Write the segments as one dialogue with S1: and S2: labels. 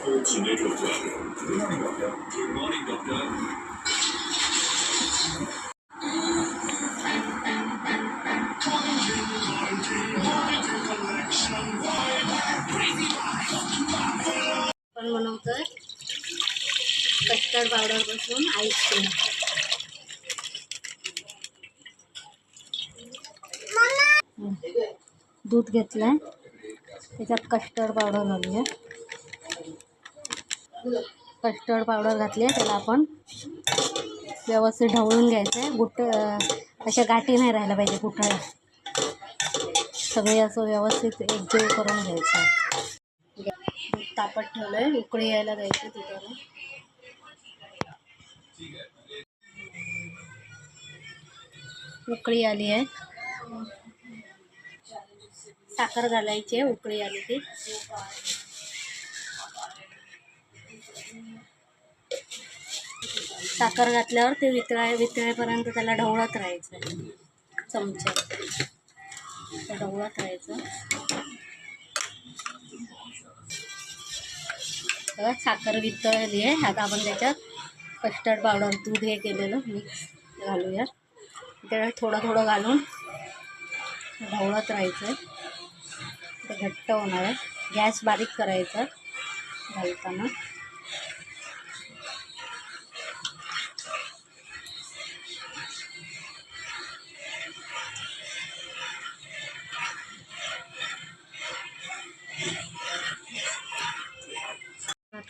S1: Sports Network. Good morning, doctor. Good morning, doctor.
S2: आपण बनवतोय custard पावडरपासून ice cream दूध घेतलंय त्याच्यात कस्टर्ड पावडर घालूया कस्टर्ड पावडर घातली आहे त्याला आपण व्यवस्थित ढवळून घ्यायचं आहे गुट अशा गाठी नाही राहायला पाहिजे कुठं सगळे असं व्यवस्थित एकजीव करून घ्यायचं आहे दूध तापत ठेवलंय उकळी यायला द्यायचं तिथं. उकळी आली आहे. साखर घालायची आहे उकळी आली ती. साखर घातल्यावर ते वितळाय वितळेपर्यंत त्याला ढवळत राहायचं. आहे ढवळत राहायचं. बघा साखर वितळली आहे. आता आपण त्याच्यात कस्टर्ड पावडर दूध हे केलेलं मिक्स घालूया. त्याला थोडं थोडं घालून ढवळत राहायचं. आहे ते घट्ट होणार आहे. गॅस बारीक करायचा घालताना.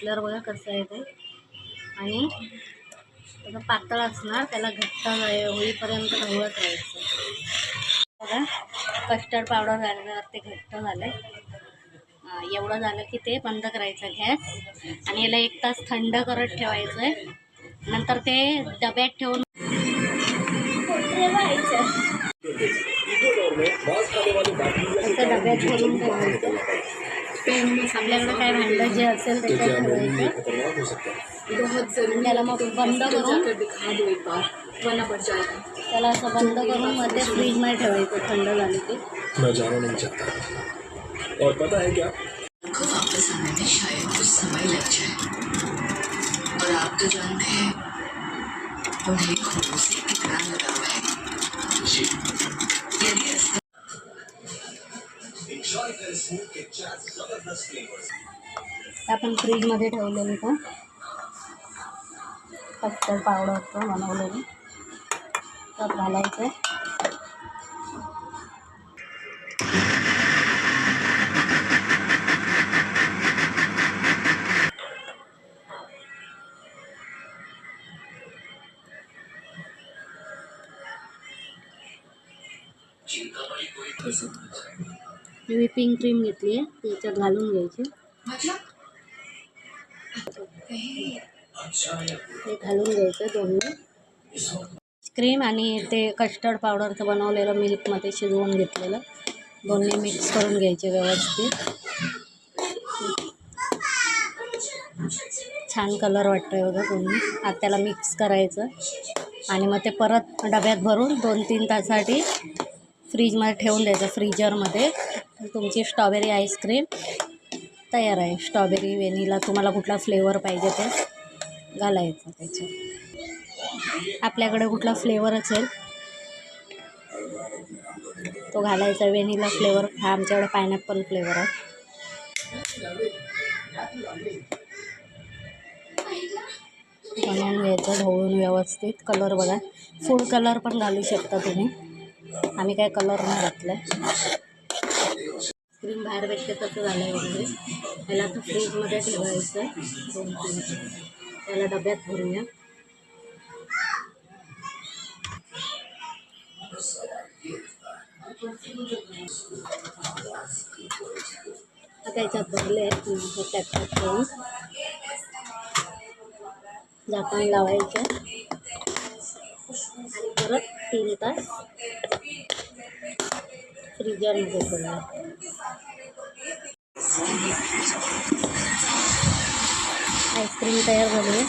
S2: घातल्यावर बघा कसं आहे ते आणि त्याचं पातळ असणार त्याला घट्ट होई- होईपर्यंत ढवळत राहायचं. बघा कस्टर्ड पावडर घातल्यावर ते घट्ट झालं आहे एवढं झालं की ते बंद करायचं गॅस. आणि याला एक तास थंड करत ठेवायचं आहे नंतर ते डब्यात ठेवून असं डब्यात भरून ठेवायचं. आपल्याकडे काय भांडं जे असेल त्याच्यात ठेवायचं त्याला मग बंद करून त्याला असं बंद करून मध्ये फ्रीजमध्ये ठेवायचं थंड झालं की.
S1: मैं जाना नहीं चाहता और पता है क्या?
S3: को वापस आने में शायद कुछ समय लग जाए। और आप तो जानते हैं उन्हें घोड़ों से कितना लगाव है। यदि
S2: आपण फ्रीजमध्ये ठेवलेली का कस्टर्ड पावडरचं बनवलेली. त्यात घालायचं. व्हिपिंग क्रीम घेतली आहे. त्याच्यात घालून घ्यायची. ते घालून घ्यायचं दोन्ही. क्रीम आणि ते कस्टर्ड पावडरचं बनवलेलं मिल्कमध्ये शिजवून घेतलेलं. दोन्ही मिक्स करून घ्यायचे व्यवस्थित. छान कलर वाटतोय बघा दोन्ही. आता त्याला मिक्स करायचं. आणि मग ते परत डब्यात भरून दोन तीन तासासाठी फ्रीजमध्ये ठेवून द्यायचं. फ्रीजरमध्ये तुमची स्ट्रॉबेरी आईस्क्रीम तयार आहे. स्ट्रॉबेरी वेनिला तुम्हाला कुठला फ्लेवर पाहिजे ते घालायचं त्याचं आपल्याकडे कुठला फ्लेवर असेल तो घालायचा. वेनिला फ्लेवर हा आमच्याकडे पायनॅपल फ्लेवर आहे. बनवून घ्यायचं ढवळून व्यवस्थित. कलर बघा. फूड कलर पण घालू शकता तुम्ही. आम्ही काय कलर नाही घातला आईस्क्रीम बाहेर भेटते तसं झालं आहे वगैरे. त्याला आता फ्रीजमध्ये ठेवायचं दोन तीन त्याला डब्यात भरूया. आता याच्यात भरले आहेत झाकण लावायचं. आणि परत तीन तास फ्रीजरमध्ये ठेवूया. आईस्क्रीम तयार झाली. आहे